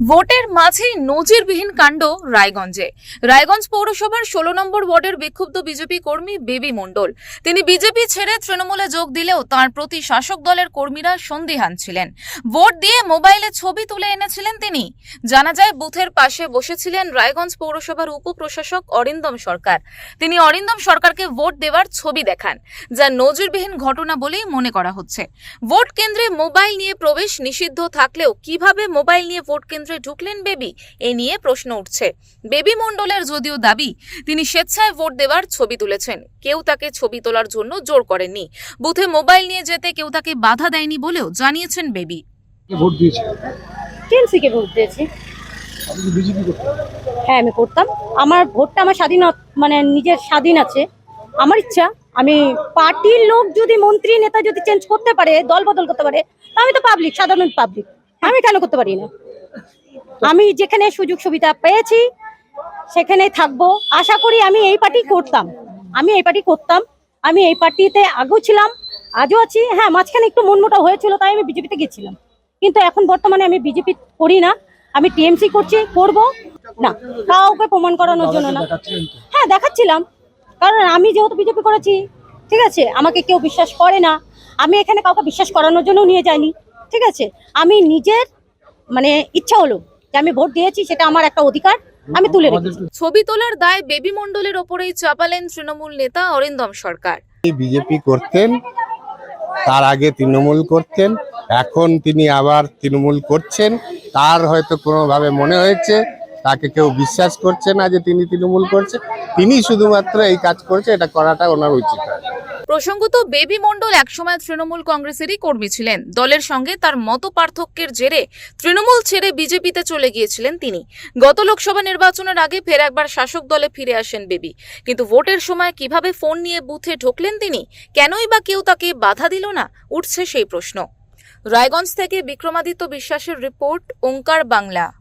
ভোটের মাঝেই নজিরবিহীন কাণ্ড রায়গঞ্জে। রায়গঞ্জ পৌরসভার ষোলো নম্বর ওয়ার্ডের বিক্ষুব্ধ বিজেপি কর্মী বেবি মণ্ডল। তিনি বিজেপি ছেড়ে তৃণমূলে যোগ দিলেও তার প্রতি শাসক দলের কর্মীরা সন্দিহান ছিলেন। ভোট দিয়ে মোবাইলে ছবি তুলে এনেছিলেন তিনি। জানা যায়, বুথের পাশে বসেছিলেন রায়গঞ্জ পৌরসভার উপপ্রশাসক অরিন্দম সরকার। তিনি অরিন্দম সরকারকে ভোট দেওয়ার ছবি দেখান, যা নজিরবিহীন ঘটনা বলেই মনে করা হচ্ছে। ভোট কেন্দ্রে মোবাইল নিয়ে প্রবেশ নিষিদ্ধ থাকলেও কীভাবে মোবাইল নিয়ে ভোট কেন্দ্রে ঢুকলেন বেবি এ নিয়ে প্রশ্ন উঠছে। বেবি মণ্ডলের যদিও দাবি তিনি স্বেচ্ছায় ভোট দেওয়ার ছবি তুলেছেন। কেউ তাকে ছবি তোলার জন্য জোর করেননি। বুথে মোবাইল নিয়ে যেতে কেউ তাকে বাধা দেয়নি বলেও জানিয়েছেন বেবি। ভোট দিয়েছে? টিএমসিকে ভোট দিয়েছি? আপনি কি বিজেপি করতেন হ্যাঁ আমি করতাম। আমার ভোটটা আমার স্বাধীন মানে নিজের স্বাধীন আছে। আমার ইচ্ছা আমি পার্টির লোক যদি মন্ত্রী নেতা যদি চেঞ্জ করতে পারে দল বদল করতে পারে আমি তো পাবলিক সাধারণ পাবলিক আমি কেন করতে পারি না? আমি যেখানে সুযোগ সুবিধা পেয়েছি সেখানেই থাকব। আশা করি আমি এই পার্টি করতাম। আমি এই পার্টি করতাম। আমি এই পার্টিতে আগেও ছিলাম, আজও আছি। হ্যাঁ মাঝখানে একটু মনমোটা হয়েছিল, তাই আমি বিজেপিতে গেছিলাম। কিন্তু এখন বর্তমানে আমি বিজেপি করি না। আমি টিএমসি করছি, করব। না, কাউকে প্রমাণ করানোর জন্য না। হ্যাঁ দেখাচ্ছিলাম। কারণ আমি যেহেতু বিজেপি করেছি, ঠিক আছে, আমাকে কেউ বিশ্বাস করে না। আমি এখানে কাউকে বিশ্বাস করানোর জন্য নিয়ে যাইনি, ঠিক আছে। আমি নিজের মানে ইচ্ছা হলো যে আমি ভোট দিয়েছি সেটা আমার একটা অধিকার আমি তুলে রেখেছি। ছবি তোলার দায় বেবি মণ্ডলের ওপরেই চাপালেন তৃণমূল নেতা অরিন্দম সরকার। বিজেপি করতেন তার আগে তৃণমূল করতেন এখন তিনি আবার তৃণমূল করছেন। তার হয়তো কোনোভাবে মনে হয়েছে তাকে কেউ বিশ্বাস করছে না যে তিনি তৃণমূল করছে। তিনি শুধুমাত্র এই কাজ করছে এটা করাটা ওনার উচিত হয় প্রসঙ্গত, বেবি মণ্ডল একসময় তৃণমূল কংগ্রেসেরই কর্মী ছিলেন। দলের সঙ্গে তার মত পার্থক্যের জেরে তৃণমূল ছেড়ে বিজেপিতে চলে গিয়েছিলেন তিনি। গত লোকসভা নির্বাচনের আগে ফের একবার শাসক দলে ফিরে আসেন বেবি। কিন্তু ভোটের সময় কীভাবে ফোন নিয়ে বুথে ঢুকলেন তিনি? কেনই বা কেউ তাকে বাধা দিল না? উঠছে সেই প্রশ্ন। রায়গঞ্জ থেকে বিক্রমাদিত্য বিশ্বাসের রিপোর্ট, ওঙ্কার বাংলা।